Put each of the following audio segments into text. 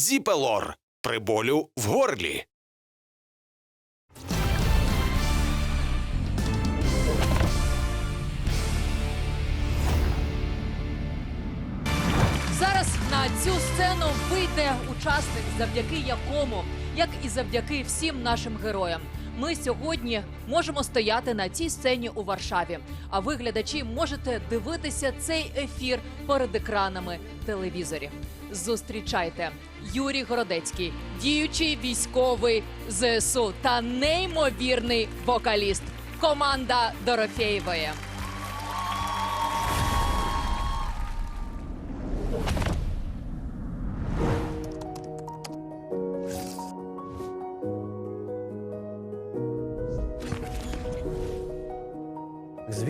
Зіпелор при болю в горлі. Зараз на цю сцену вийде учасник, завдяки якому, як і завдяки всім нашим героям, ми сьогодні можемо стояти на цій сцені у Варшаві. А ви, глядачі, можете дивитися цей ефір перед екранами телевізорів. Зустрічайте Юрій Городецький, діючий військовий ЗСУ та неймовірний вокаліст. Команда Дорофєєвої.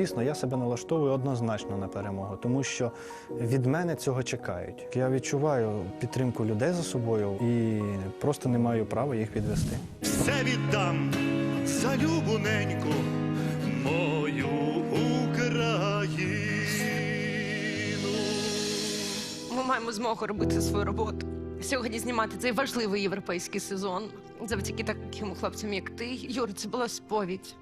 Звісно, я себе налаштовую однозначно на перемогу, тому що від мене цього чекають. Я відчуваю підтримку людей за собою і просто не маю права їх підвести. все віддам за любу неньку мою Україну. Ми маємо змогу робити свою роботу. Сьогодні знімати цей важливий європейський сезон. Завдяки таким хлопцям, як ти, Юр, це була сповідь.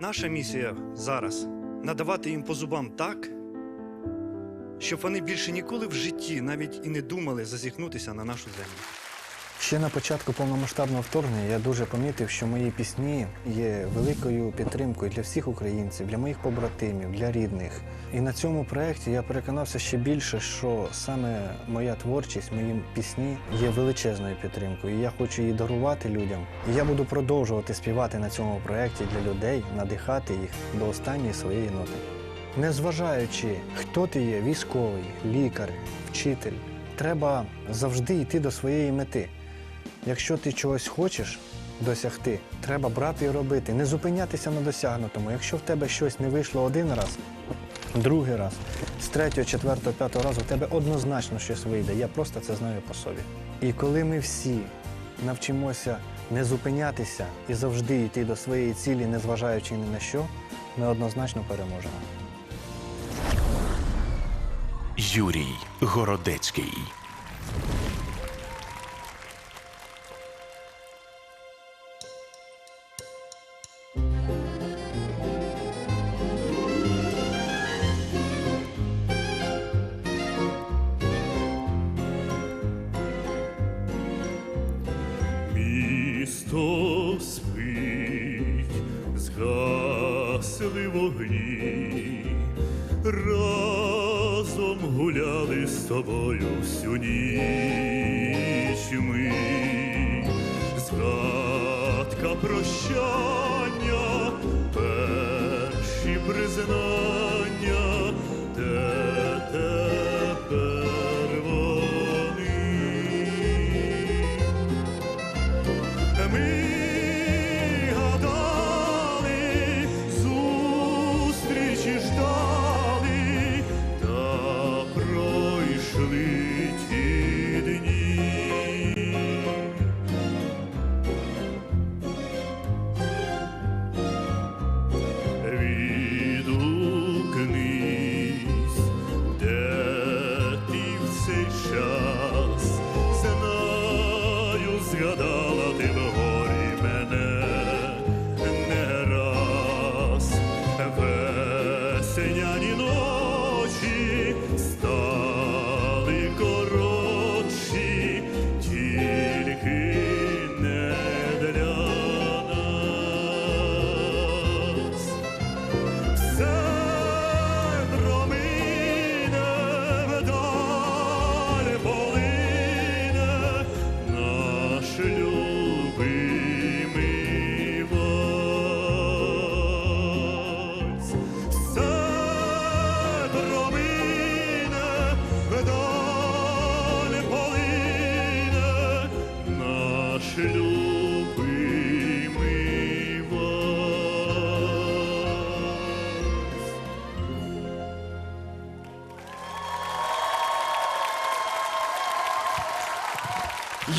Наша місія зараз надавати їм по зубам так, щоб вони більше ніколи в житті навіть і не думали зазіхнутися на нашу землю. Ще на початку повномасштабного вторгнення я дуже помітив, що мої пісні є великою підтримкою для всіх українців, для моїх побратимів, для рідних. І на цьому проєкті я переконався ще більше, що саме моя творчість, мої пісні є величезною підтримкою. І я хочу її дарувати людям. І я буду продовжувати співати на цьому проєкті для людей, надихати їх до останньої своєї ноти. Незважаючи, хто ти є, військовий, лікар, вчитель, треба завжди йти до своєї мети. Якщо ти чогось хочеш досягти, треба брати і робити, не зупинятися на досягнутому. Якщо в тебе щось не вийшло один раз, другий раз, з третього, четвертого, п'ятого разу, в тебе однозначно щось вийде. Я просто це знаю по собі. І коли ми всі навчимося не зупинятися і завжди йти до своєї цілі, незважаючи ні на що, ми однозначно переможемо. Юрій Городецький. Згасли вогні, разом гуляли з тобою всю ніч ми. Згадка прощання, перші признання, знаю,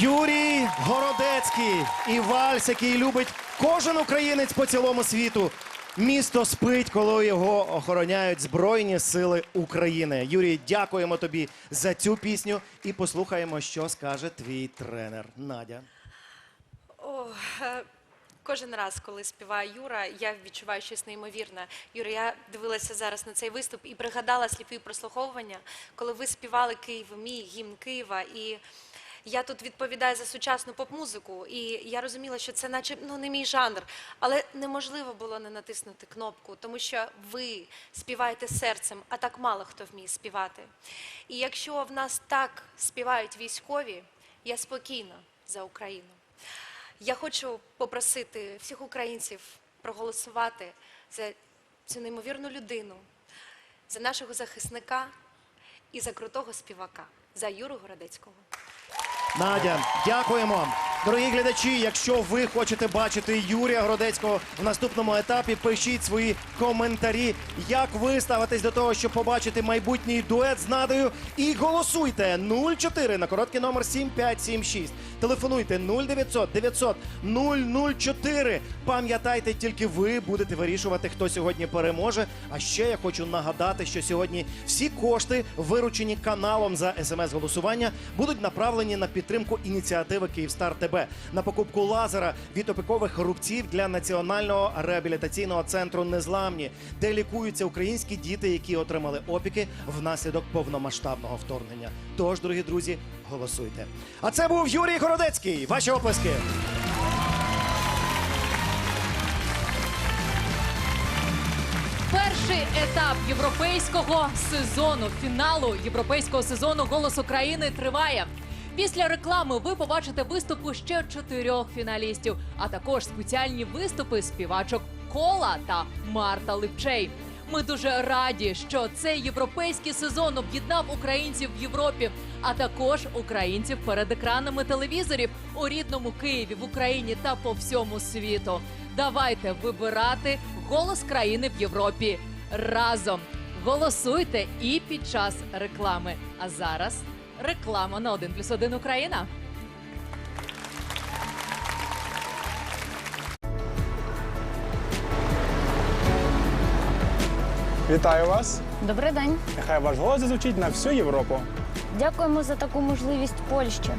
Юрій Городецький і вальс, який любить кожен українець по цілому світу. Місто спить, коли його охороняють Збройні Сили України. Юрій, дякуємо тобі за цю пісню і послухаємо, що скаже твій тренер Надя. О, е, кожен раз, коли співає Юра, я відчуваю щось неймовірне. Юра, я дивилася зараз на цей виступ і пригадала сліпі прослуховування, коли ви співали Київ мій, гімн Києва. І я тут відповідаю за сучасну поп-музику, і я розуміла, що це наче ну, не мій жанр. Але неможливо було не натиснути кнопку, тому що ви співаєте серцем, а так мало хто вміє співати. І якщо в нас так співають військові, я спокійна за Україну. Я хочу попросити всіх українців проголосувати за цю неймовірну людину, за нашого захисника і за крутого співака, за Юру Городецького. Надя, дякуємо. Дорогі глядачі, якщо ви хочете бачити Юрія Гродецького в наступному етапі, пишіть свої коментарі, як ви ставитесь до того, щоб побачити майбутній дует з Надою. І голосуйте 04 на короткий номер 7576. Телефонуйте 0900 900 004. Пам'ятайте, тільки ви будете вирішувати, хто сьогодні переможе. А ще я хочу нагадати, що сьогодні всі кошти, виручені каналом за смс-голосування, будуть направлені на підтримку ініціативи Київстар ТБ на покупку лазера від опікових рубців для національного реабілітаційного центру Незламні, де лікуються українські діти, які отримали опіки внаслідок повномасштабного вторгнення. Тож, дорогі друзі, голосуйте. А це був Юрій Городецький. Ваші оплески. Перший етап європейського сезону, фіналу європейського сезону Голос України триває. Після реклами ви побачите виступи ще чотирьох фіналістів, а також спеціальні виступи співачок Кола та Марта Липчей. Ми дуже раді, що цей європейський сезон об'єднав українців в Європі, а також українців перед екранами телевізорів у рідному Києві, в Україні та по всьому світу. Давайте вибирати голос країни в Європі разом. Голосуйте і під час реклами. А зараз реклама на 1 плюс 1 Україна. Вітаю вас! Добрий день. Нехай ваш голос зазвучить на всю Європу. Дякуємо за таку можливість Польщі.